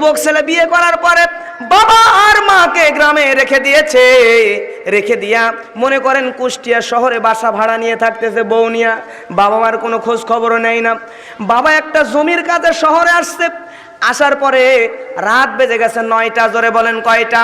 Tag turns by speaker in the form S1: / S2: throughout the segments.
S1: যুবক ছেলে বিয়ে করার পরে বাবা আর মাকে গ্রামে রেখে দিয়েছে। রেখে দিয়া মনে করেন কুষ্টিয়া শহরে বাসা ভাড়া নিয়ে থাকতেছে বউ নিয়া। বাবা মার কোনো খোঁজ খবরও নেই না। বাবা একটা জমির কাজে শহরে আসছে। আসার পরে রাত বেজে গেছে নয়টা, জোরে বলেন কয়টা?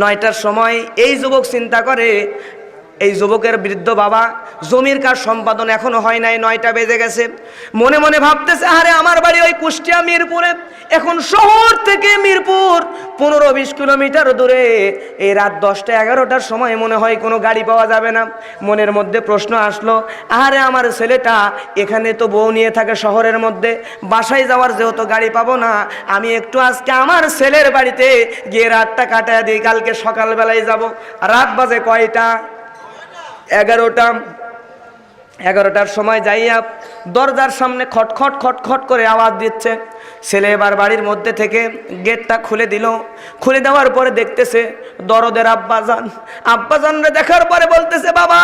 S1: নয়টার সময় এই যুবক চিন্তা করে এই যুবকের বৃদ্ধ বাবা জমির কাজ সম্পাদন এখনও হয় নাই, নয়টা বেজে গেছে। মনে মনে ভাবতেছে, আরে আমার বাড়ি ওই কুষ্টিয়া মিরপুরে। এখন শহর থেকে মিরপুর, পনেরো বিশ কিলোমিটার দূরে। এই রাত দশটা এগারোটার সময় মনে হয় কোনো গাড়ি পাওয়া যাবে না। মনের মধ্যে প্রশ্ন আসলো, আরে আমার ছেলেটা এখানে তো বউ নিয়ে থাকে শহরের মধ্যে। বাসায় যাওয়ার যেহেতু গাড়ি পাবো না, আমি একটু আজকে আমার ছেলের বাড়িতে গিয়ে রাতটা কাটায় দিই, কালকে সকালবেলায় যাব। রাত বাজে কয়টা? এগারোটা, এগারোটার সময় যাইয়া দরজার সামনে খটখট খটখট করে আওয়াজ দিচ্ছে। ছেলে এবার বাড়ির মধ্যে থেকে গেটটা খুলে দিল। খুলে দেওয়ার পরে দেখতেছে দরদের আব্বাজান। আব্বাজানরে দেখার পরে বলতেছে, বাবা!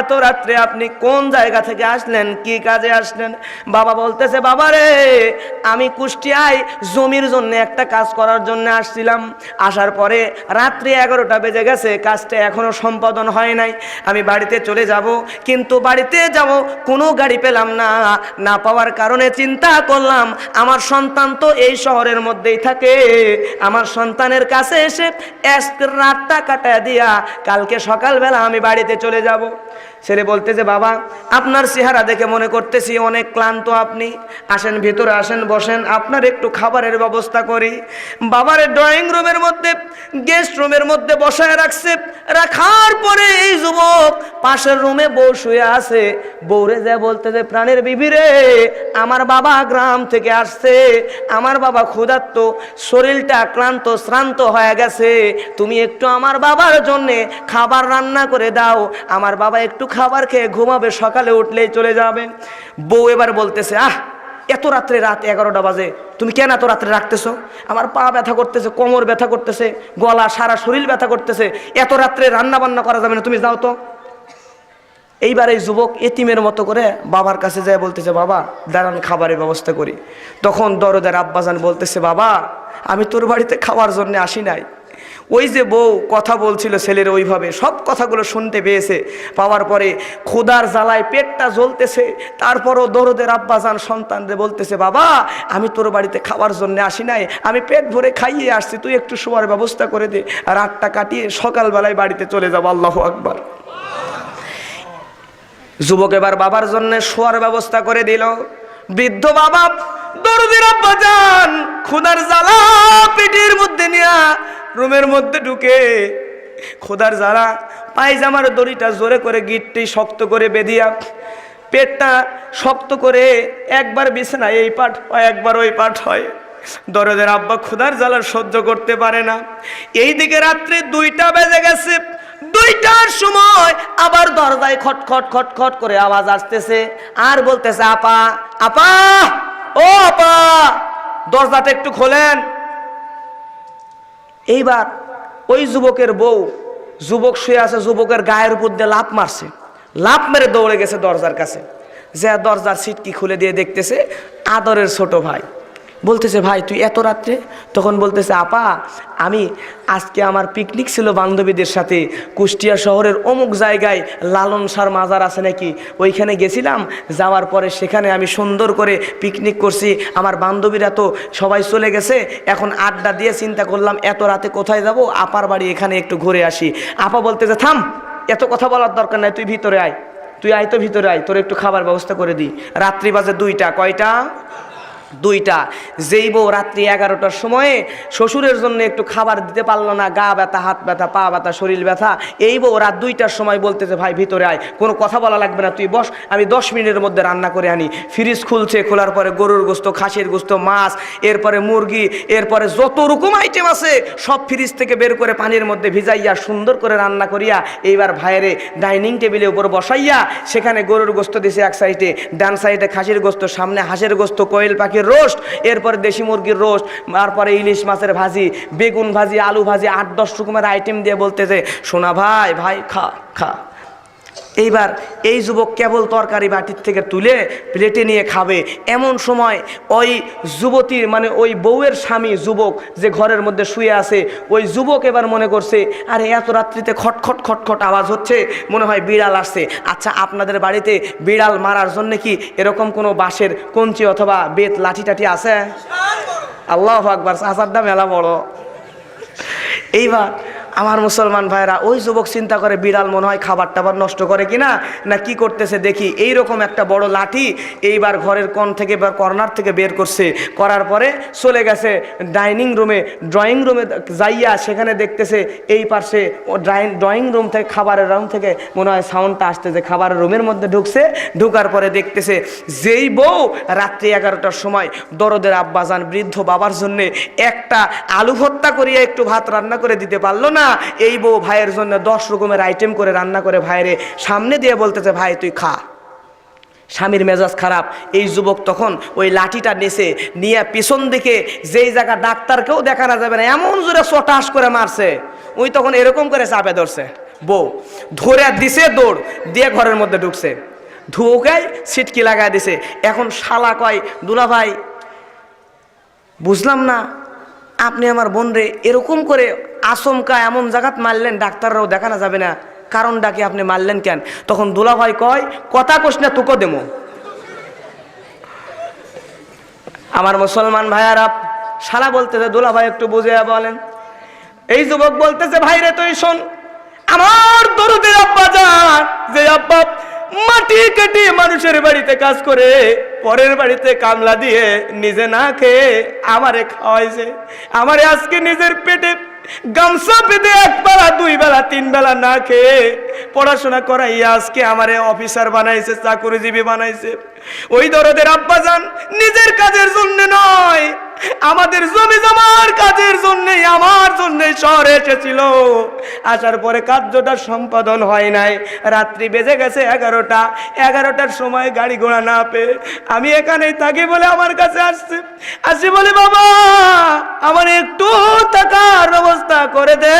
S1: এত রাত্রে আপনি কোন জায়গা থেকে আসলেন? কি কাজে আসলেন? বাবা বলতেছে, বাবা রে, আমি কুষ্টিয়ায় জমির জন্য একটা কাজ করার জন্য আসছিলাম। আসার পরে রাত্রি এগারোটা বেজে গেছে, কাজটা এখনও সম্পাদন হয় নাই। আমি বাড়িতে চলে যাব, কিন্তু বাড়িতে যাব, কোনো গাড়ি পেলাম না। না পাওয়ার কারণে চিন্তা করলাম, আমার সন্তান তো এই শহরের মধ্যেই থাকে। আমার সন্তানের কাছে এসে রাতটা কাটা দিয়া কালকে সকালবেলা আমি বাড়িতে চলে যাব। ছেলে বলতেছে, বাবা, আপনার চেহারা দেখে মনে করতেছি অনেক ক্লান্ত আপনি। আসেন, ভিতরে আসেন, বসেন, আপনার একটু খাবারের ব্যবস্থা করি। বাবার ড্রয়িং রুমের মধ্যে গেস্ট রুমের মধ্যে বসায় রাখছে। রাখার পরে এই যুবক পাশের রুমে বউ শুয়ে আছে। বউরে যা বলতেছে, প্রাণের বিবিরে আমার বাবা গ্রাম থেকে আসছে। আমার বাবা ক্ষুধার্ত, শরীরটা ক্লান্ত, শ্রান্ত হয়ে গেছে। তুমি একটু আমার বাবার জন্যে খাবার রান্না করে দাও। আমার বাবা একটু খাবার খেয়ে ঘুমাবে, সকালে উঠলেই চলে যাবে। বউ এবার বলতেছে, আহ, এত রাত্রে রাত এগারোটা বাজে, তুমি কেন এত রাত্রে রাখতেছো? আমার পা ব্যথা করতেছে, কোমর ব্যথা করতেছে, গলা, সারা শরীর ব্যথা করতেছে, এত রাত্রে রান্না বান্না করা যাবে না, তুমি যাও তো। এইবার এই যুবক এতিমের মতো করে বাবার কাছে যায়, বলতেছে, বাবা, দাঁড়ান খাবারের ব্যবস্থা করি। তখন দরদার আব্বাজান বলতেছে, বাবা, আমি তোর বাড়িতে খাওয়ার জন্য আসি নাই। ওই যে বউ কথা বলছিল ছেলের ওইভাবে, সব কথাগুলো শুনতে পেয়েছে। পাওয়ার পরে ক্ষুদার জ্বালায় পেটটা জ্বলতেছে, তারপরও দরদের আব্বাজান সন্তানদের বলতেছে, বাবা, আমি তোর বাড়িতে খাওয়ার জন্য আসি নাই, আমি পেট ভরে খাইয়ে আসছি, তুই একটু শোয়ার ব্যবস্থা করে দে, রাতটা কাটিয়ে সকালবেলায় বাড়িতে চলে যাব আল্লাহ আকবার। যুবক এবার বাবার জন্য শোয়ার ব্যবস্থা করে দিল। বৃদ্ধ বাবা, দরদির আব্বা যান খুদার জ্বালা পেটের মধ্যে নিয়া রুমের মধ্যে ঢুকে খোদার জ্বালা পায়জামার দড়িটা জোরে করে গিটটি শক্ত করে বেঁধিয়া পেটটা শক্ত করে একবার বিছানায় এই পাঠ হয়, একবার ওই পাঠ হয়। দরদের আব্বা ক্ষুধার জ্বালা সহ্য করতে পারে না। এই দিকে রাত্রে দুইটা বেজে গেছে, দুইটার সময় আবার দরজায় খট খট খট খট করে আওয়াজ আসতেছে আর বলতেছে, আপা আপা, ও আপা, দরজাটা একটু খোলেন। এইবার ওই যুবকের বউ, যুবক শুয়ে আছে, যুবকের গায়ের উপর দিয়ে লাভ মারছে। লাভ মেরে দৌড়ে গেছে দরজার কাছে। যে দরজার সিটকি খুলে দিয়ে দেখতেছে আদরের ছোট ভাই। বলতেছে, ভাই, তুই এত রাত্রে? তখন বলতেছে, আপা, আমি আজকে আমার পিকনিক ছিল বান্ধবীদের সাথে। কুষ্টিয়া শহরের অমুক জায়গায় লালন সার মাজার আছে নাকি? ওইখানে গেছিলাম, যাওয়ার পরে সেখানে আমি সুন্দর করে পিকনিক করছি। আমার বান্ধবীরা তো সবাই চলে গেছে। এখন আড্ডা দিয়ে চিন্তা করলাম, এত রাতে কোথায় যাব? আপার বাড়ি এখানে একটু ঘুরে আসি। আপা বলতেছে, থাম, এত কথা বলার দরকার নাই, তুই ভিতরে আয়। তুই আয় তো ভিতরে আয়, তোর একটু খাবার ব্যবস্থা করে দিই। রাত্রি বাজে দুইটা, কয়টা? দুইটা। যেই বউ রাত্রি এগারোটার সময়ে শ্বশুরের জন্য একটু খাবার দিতে পারল না, গা ব্যথা, হাত ব্যথা, পা ব্যথা, শরীর ব্যথা, এই বউ রাত দুইটার সময় বলতেছে, ভাই, ভিতরে আয়। কোনো কথা বলা লাগবে না, তুই বস, আমি দশ মিনিটের মধ্যে রান্না করে আনি। ফ্রিজ খুলছে, খোলার পরে গরুর গোস্ত, খাসির গোস্ত, মাছ, এরপরে মুরগি, এরপরে যত রকম আইটেম আছে, সব ফ্রিজ থেকে বের করে পানির মধ্যে ভিজাইয়া, সুন্দর করে রান্না করিয়া, এইবার ভাইয়েরে ডাইনিং টেবিলের উপর বসাইয়া, সেখানে গরুর গোস্ত দিছে এক সাইডে ডান সাইডে খাসির গোস্ত, সামনে হাঁসের গোস্ত, কোয়েল পাখির রোস্ট, এরপরে দেশি মুরগির রোস্ট, তারপরে ইলিশ মাছের ভাজি, বেগুন ভাজি, আলু ভাজি, আট, দশ রকমের আইটেম দিয়ে বলতেছে, সোনা ভাই ভাই, খা খা। এইবার এই যুবক কেবল তরকারি বাটির থেকে তুলে প্লেটে নিয়ে খাবে। এমন সময় ওই যুবতীর মানে ওই বউয়ের স্বামী যুবক যে ঘরের মধ্যে শুয়ে আছে, ওই যুবক এবার মনে করছে, আরে, এত রাত্রিতে খটখট খটখট আওয়াজ হচ্ছে, মনে হয় বিড়াল আসছে। আচ্ছা আপনাদের বাড়িতে বিড়াল মারার জন্য কি এরকম কোনো বাঁশের কঞ্চি অথবা বেত লাঠি টাঠি আছে? আল্লাহ আকবার চাচারটা মেলা বড়। এইবার আমার মুসলমান ভাইরা, ওই যুবক চিন্তা করে বিড়াল মনে হয় খাবার টাবার নষ্ট করে কিনা, না কি করতেছে দেখি এই রকম একটা বড় লাঠি এইবার ঘরের কোণ থেকে বা কর্নার থেকে বের করছে। করার পরে চলে গেছে ডাইনিং রুমে, ড্রয়িং রুমে যাইয়া সেখানে দেখতেছে এই পাশে ড্রয়িং রুম থেকে খাবারের রুম থেকে মনে হয় সাউন্ডটা আসতেছে, খাবারের রুমের মধ্যে ঢুকছে, ঢুকার পরে দেখতেছে যেই বউ রাত্রি এগারোটার সময় দরদের আব্বাজান বৃদ্ধ বাবার জন্যে একটা আলু ভর্তা করিয়া একটু ভাত রান্না করে দিতে পারল না। এই বউ ভাইয়ের জন্য দশ রকমের আইটেম করে রান্না করে ভাইরে সামনে দিয়ে বলতেছে, ভাই, তুই খা। স্বামীর মেজাজ খারাপ। এই যুবক তখন ওই লাঠিটা নেছে, নিয়ে পিছন দিকে যেই জায়গা ডাক্তারকেও দেখানো যাবে না, এমন জোরে চটাস করে মারছে। ওই তখন এরকম করে চাপে ধরছে। বউ ধরে দিছে দৌড়, দিয়ে ঘরের মধ্যে ঢুকছে। ধুকাই সিটকি লাগায় দিছে। এখন শালা কয়, দুলা ভাই, বুঝলাম না আপনি আমার বোন রে এরকম করে আচমকা এমন জায়গাত মারলেন, ডাক্তাররাও দেখানো যাবে না। কারণ ডাকে আপনি মারলেন কেন? তখন দুলা ভাই কয়, কথা কোষ না, তোকে দেবো। আমার মুসলমান ভাইয়ারা সারা বলতেছে দুলা ভাই একটু বুঝে বলেন। এই যুবক বলতেছে ভাই রে তুই শোন, আমার দরুদের আব্বা যান যে আব্বা মাটি কেটে মানুষের বাড়িতে কাজ করে, পরের বাড়িতে কামলা দিয়ে নিজে না খেয়ে আমারে খাওয়াইছে আমারে আজকে নিজের পেটে গামছা বেঁধে এক বেলা, দুই বেলা, তিন বেলা না খেয়ে পড়াশোনা করাইয়া আজকে আমারে অফিসার বানাইছে, চাকুরিজীবী বানাইছে। ওই দরদের আব্বা যান নিজের কাজের জন্য নয় আমাদের জমি জমার কাজের জন্যই আমার জন্যই শহরে এসেছিল। আসার পরে কার্যটা সম্পাদন হয় নাই। রাত্রি বেজে গেছে এগারোটা। এগারোটার সময় গাড়ি ঘোড়া না পেয়ে আমি এখানেই থাকি বলে আমার কাছে আসছে। আসি বলে, বাবা, আমার একটু থাকার ব্যবস্থা করে দে।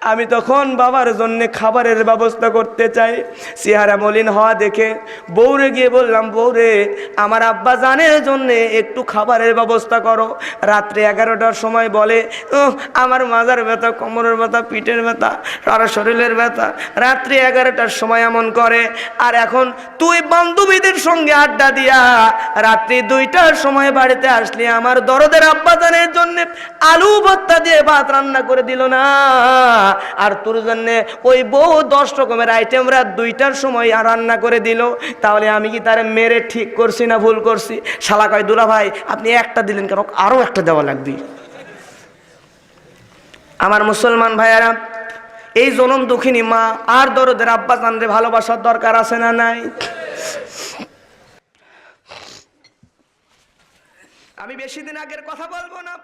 S1: আমি তখন বাবার জন্য খাবারের ব্যবস্থা করতে চাই। চেহারা মলিন হওয়া দেখে বউরে গিয়ে বললাম বউরে আমার আব্বা জানের জন্যে একটু খাবারের ব্যবস্থা করো। রাত্রে এগারোটার সময় বলে "উহ, আমার মাজার ব্যথা কোমরের ব্যথা পিঠের ব্যথা সারা শরীরের ব্যথা। রাত্রি এগারোটার সময় এমন করে আর এখন তুই বান্ধবীদের সঙ্গে আড্ডা দিয়া রাত্রি দুইটার সময় বাড়িতে আসলি। আমার দরদের আব্বাজানের জন্যে আলু ভত্তা দিয়ে ভাত রান্না করে দিল না। আর তোর জন্য ওই বউ দশ রকমের আইটেম রাত দুইটার সময় আর রান্না করে দিল। তাহলে আমি কি তারে মেরে ঠিক করছি না ভুল করছি? শালা কয়, দুলা ভাই, আপনি একটা দিলেন কেন? আরও একটা দেওয়া লাগবে। আমার মুসলমান ভাইয়ারা, এই জনম দুঃখিনী মা, আর দরদের আব্বা চান্দে ভালোবাসার দরকার আছে না নাই? আমি বেশি দিন আগের কথা বলব না।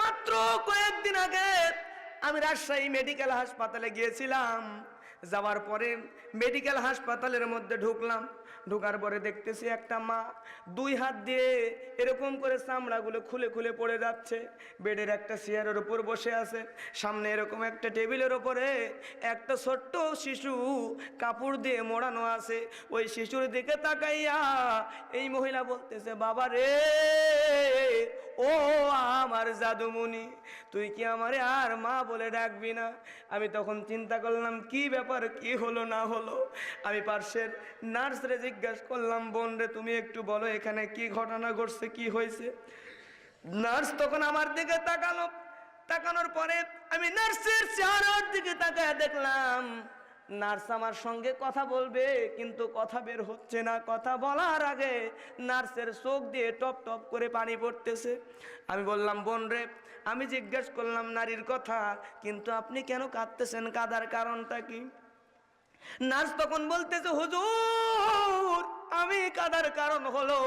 S1: মাত্র কয়েকদিন আগে আমি রাজশাহী মেডিকেল হাসপাতালে গিয়েছিলাম। যাওয়ার পরে মেডিকেল হাসপাতালের মধ্যে ঢুকলাম। ঢোকার পরে দেখতেছি একটা মা দুই হাত দিয়ে এরকম করে চামড়াগুলো খুলে খুলে পড়ে যাচ্ছে। বেডের একটা চেয়ারের উপর বসে আছে। সামনে এরকম একটা টেবিলের ওপরে একটা ছোট্ট শিশু কাপড় দিয়ে মোড়ানো আছে। ওই শিশুর দিকে তাকাইয়া এই মহিলা বলতেছে, বাবা রে ও আমার জাদুমণি, তুই কি আমারে আর মা বলে ডাকবি না? আমি তখন চিন্তা করলাম, কি ব্যাপার, কি হলো, না হলো? আমি পার্শ্বের নার্সরে জিজ্ঞাসা করলাম, বোন রে, তুমি একটু বলো, এখানে কি ঘটনা ঘটছে, কি হয়েছে? নার্স তখন আমার দিকে তাকালো। তাকানোর পরে আমি নার্সের চেহারার দিকে তাকায় দেখলাম নার্স আমার সঙ্গে কথা বলবে, কিন্তু কথা বের হচ্ছে না। কথা বলার আগে নার্সের চোখ দিয়ে টপ টপ করে পানি পড়তেছে। আমি বললাম, বোন রে, আমি জিজ্ঞেস করলাম নারীর কথা, কিন্তু আপনি কেন কাঁদতেছেন? কাদার কারণটা কি? নার্স তখন বলতেছে, হুজুর, আমি কাদার কারণ হলো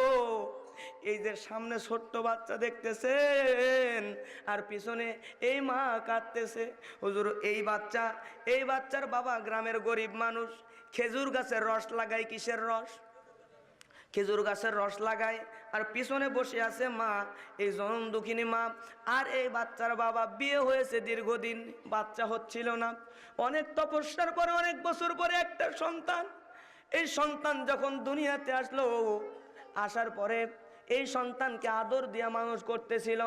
S1: এই যে সামনে ছোট্ট বাচ্চা দেখতেছেন, আর পিছনে এই মা কাঁদতেছে। হুজুর, এই বাচ্চা, এই বাচ্চার বাবা গ্রামের গরিব মানুষ, খেজুর গাছের রস লাগাই কিসের রস? খেজুর গাছের রস লাগায়, আর পিছনে বসে আছে মা, এই জনম দুঃখিনী মা, আর এই বাচ্চার বাবা বিয়ে হয়েছে দীর্ঘদিন, বাচ্চা হচ্ছিল না। অনেক তপস্যার পরে, অনেক বছর পরে একটা সন্তান। এই সন্তান যখন দুনিয়াতে আসলো, আসার পরে এই সন্তানকে আদর দিয়ে মানুষ করতেছিল।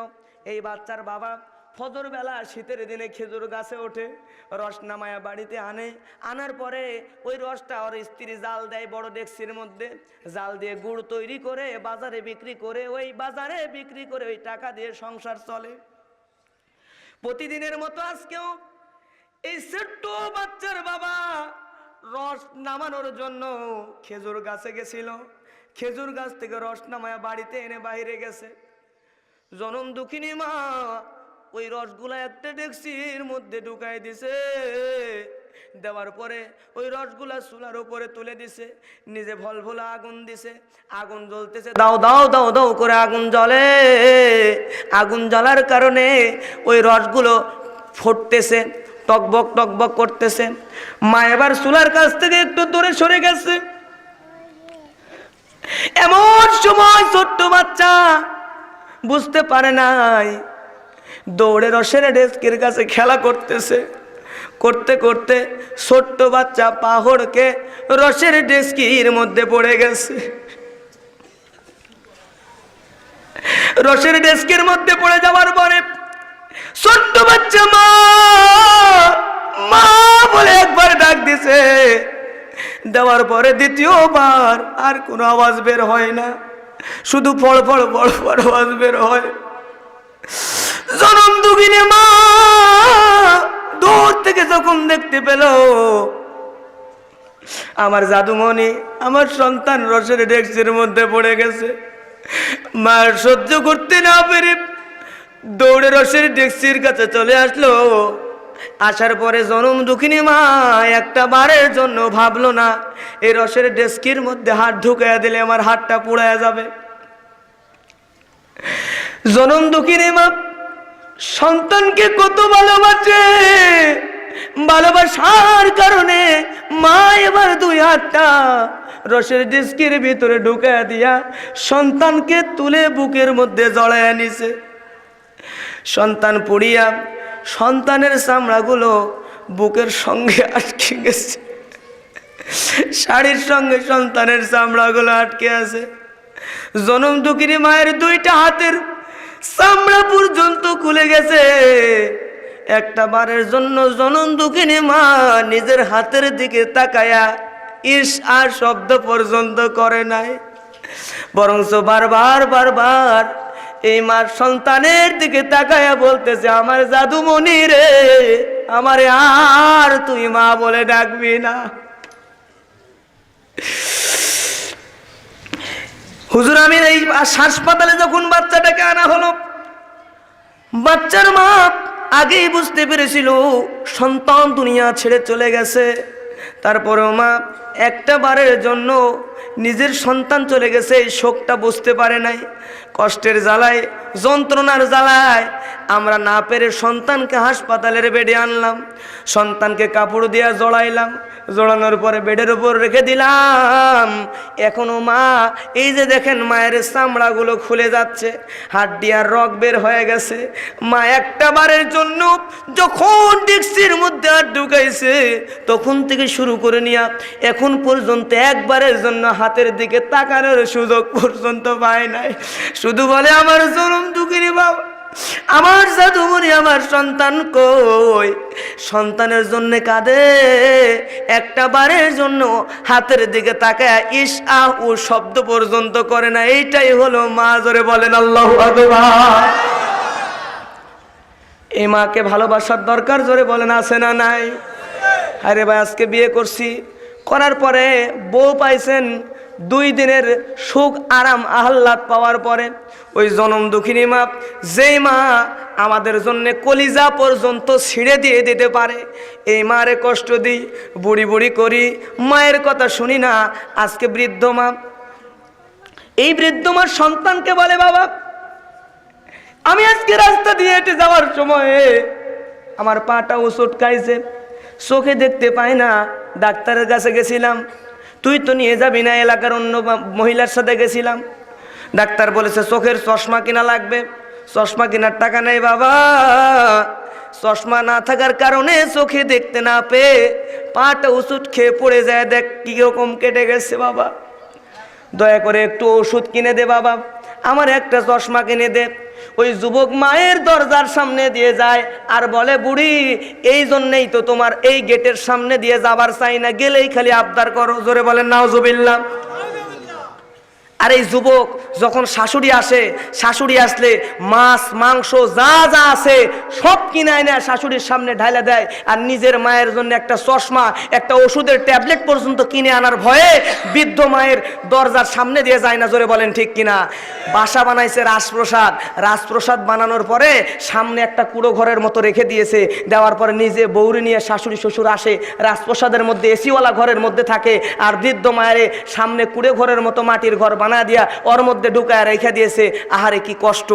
S1: এই বাচ্চার বাবা ফজর বেলা শীতের দিনে খেজুর গাছে ওঠে, রস নামায়া বাড়িতে আনে। আনার পরে ওই রসটা ওর স্ত্রী জাল দেয় বড় ডেক্সির মধ্যে। জাল দিয়ে গুড় তৈরি করে বাজারে বিক্রি করে, ওই বাজারে বিক্রি করে ওই টাকা দিয়ে সংসার চলে। প্রতিদিনের মতো আজকেও এই ছোট্ট বাচ্চার বাবা রস নামানোর জন্য খেজুর গাছে গেছিল। খেজুর গাছ থেকে রস নামায়া বাড়িতে এনে বাইরে গেছে। জনম দুঃখিনী মা, ওই রসগুলা একটা ডেক্সির মধ্যে ঢুকাই দিছে। দেওয়ার পরে ওই রসগুলা চুলার উপরে তুলে দিছে। নিজে ভল ভোলা আগুন দিছে। আগুন জ্বলতেছে। দাও দাও দাও দাও করে আগুন জ্বলে। আগুন জ্বলার কারণে ওই রসগুলো ফুটতেছে, টকবক টকবক করতেছে। মা এবার চুলার কাছ থেকে একটু দূরে সরে গেছে। এমন সময় ছোট্ট বাচ্চা বুঝতে পারে নাই, দৌড়ে রসের ডেস্কের কাছে খেলা করতেছে। করতে করতে ছোট্ট বাচ্চা পাহড়কে রসের ডেস্কির মধ্যে পড়ে গেছে। রসের ডেস্কের মধ্যে পড়ে যাওয়ার পরে ছোট্ট বাচ্চা মা দেওয়ার পরে দ্বিতীয়বার আর কোনো আওয়াজ বের হয় না। শুধু ফড় ফড় বড় বড় আওয়াজ বের হয়। জনম দুগিনে মা, দূর থেকে যখন দেখতে পেল, আমার জাদুমণি আমার সন্তান রসের ডেক্সের মধ্যে পড়ে গেছে। মার সহ্য করতে না পেরে দৌড়ে রসের ডেক্সির কাছে চলে আসলো। আসার পরে জনম দুঃখিনী মা একটা বারের জন্য ভাবলো না এই রসের ডেস্কির মধ্যে হাত ঢুকাইয়া দিলে আমার হাতটা পুড়ায়া যাবে। জনম দুঃখিনী মা, সন্তানকে কত ভালোবাসে, ভালোবাসার কারণে মা এবার দুই হাতটা রসের ডিস্কির ভিতরে ঢুকায় দিয়া সন্তানকে তুলে বুকের মধ্যে জড়ায় নিছে। সন্তান পড়িয়া সন্তানের চামড়াগুলো বুকের সঙ্গে আটকে গেছে। শাড়ির সঙ্গে সন্তানের চামড়াগুলো আটকে আছে। জনম দুঃখিনী মায়ের দুইটা হাতের চামড়া পর্যন্ত খুলে গেছে। একটা বারের জন্য জনম দুঃখিনী মা নিজের হাতের দিকে তাকায়া ইস আর শব্দ পর্যন্ত করে নাই। বরঞ্চ বারবার বারবার এই মার সন্তানের দিকে তাকায়া বলতেছে, আমার জাদুমণি রে, আমারে আর তুই মা বলে ডাকবি না। হুজুর, আমি এই হাসপাতালে যখন বাচ্চাটাকে আনা হলো, বাচ্চার মা আগেই বুঝতে পেরেছিল, সন্তান দুনিয়া ছেড়ে চলে গেছে। তারপরেও মা একটা বারের জন্য নিজের সন্তান চলে গেছে, এই শোকটা বুঝতে পারে নাই। কষ্টের জ্বালায়, যন্ত্রণার জ্বালায়, আমরা না পেরে সন্তানকে হাসপাতালের বেডে আনলাম, সন্তানকে কাপড় দিয়া জড়াইলাম, জড়ানোর পরে বেডের উপর রেখে দিলাম। এখনও মা, এই যে দেখেন মায়ের চামড়াগুলো খুলে যাচ্ছে, হাড্ডি আর রক বের হয়ে গেছে। মা একটা বারের জন্য যখন ডিক্সির মধ্যে হাত ঢুকাইছে, তখন থেকে শুরু করে নিয়া, এখন পর্যন্ত একবারের জন্য হাতের দিকে তাকানোর সুযোগ পর্যন্ত পায় নাই। শুধু বলে, আমার জনম দুঃখিনী বাবা আমার জাদুমণি, আমার সন্তান কই? সন্তানের জন্য কাঁদে, একটা বারের জন্য হাতের দিকে তাকায়, ইস, আহ ও শব্দ পর্যন্ত করে না। এইটাই হলো মা, জোরে বলেন, আল্লাহ এই মাকে ভালোবাসার দরকার, জোরে বলেন, আছে না নাই? আরে ভাই, আজকে বিয়ে করছি। করার পরে বউ পাইছেন দুই দিনের সুখ, আরাম, আহ্লাদ পাওয়ার পরে ওই জনম দুঃখিনী মা যেই মা আমাদের জন্য কলিজা পর্যন্ত ছিঁড়ে দিয়ে দিতে পারে। এই মারে কষ্ট দিই, বুড়ি বুড়ি করি, মায়ের কথা শুনি না। আজকে বৃদ্ধ মা, এই বৃদ্ধ মার সন্তানকে বলে, বাবা, আমি আজকে রাস্তা দিয়ে হেঁটে যাওয়ার সময়ে আমার পাটা উচটকাইছে চোখে দেখতে পাই না, ডাক্তারের কাছে গেছিলাম। তুই তো নিয়ে যাবি না এলাকার অন্য মহিলার সাথে গেছিলাম। ডাক্তার বলেছে, চোখের চশমা কিনা লাগবে। চশমা কেনার টাকা নেই বাবা। চশমা না থাকার কারণে চোখে দেখতে না পেয়ে পাটা ওষুধ খেয়ে পড়ে যায়। দেখ কীরকম কেটে গেছে বাবা। দয়া করে একটু ওষুধ কিনে দে বাবা। আমার একটা চশমা কিনে দে। ওই যুবক মায়ের দরজার সামনে দিয়ে যায় আর বলে, বুড়ি, এই জন্যেই তো তোমার এই গেটের সামনে দিয়ে যাবার চাই না, গেলেই খালি আবদার করো। জোরে বলেন নাওজুবিল্লাহ আর এই যুবক যখন শাশুড়ি আসে, শাশুড়ি আসলে মাছ, মাংস যা যা আছে সব কিনে এনে শাশুড়ির সামনে ঢালে দেয় আর নিজের মায়ের জন্য একটা চশমা, একটা ওষুধের ট্যাবলেট পর্যন্ত কিনে আনার ভয়ে বৃদ্ধ মায়ের দরজার সামনে দিয়ে যায় না, জোরে বলেন ঠিক কিনা? বাসা বানাইছে রাজপ্রসাদ। রাজপ্রসাদ বানানোর পরে সামনে একটা কুড়ো ঘরের মতো রেখে দিয়েছে। দেওয়ার পরে নিজে বৌরি নিয়ে শাশুড়ি শ্বশুর আসে। রাজপ্রসাদের মধ্যে এসিওয়ালা ঘরের মধ্যে থাকে। আর বৃদ্ধ মায়ের সামনে কুড়ে ঘরের মতো মাটির ঘর দিয়া ওর মধ্যে ঢুকায় রেখে দিয়েছে। আহারে কি কষ্ট।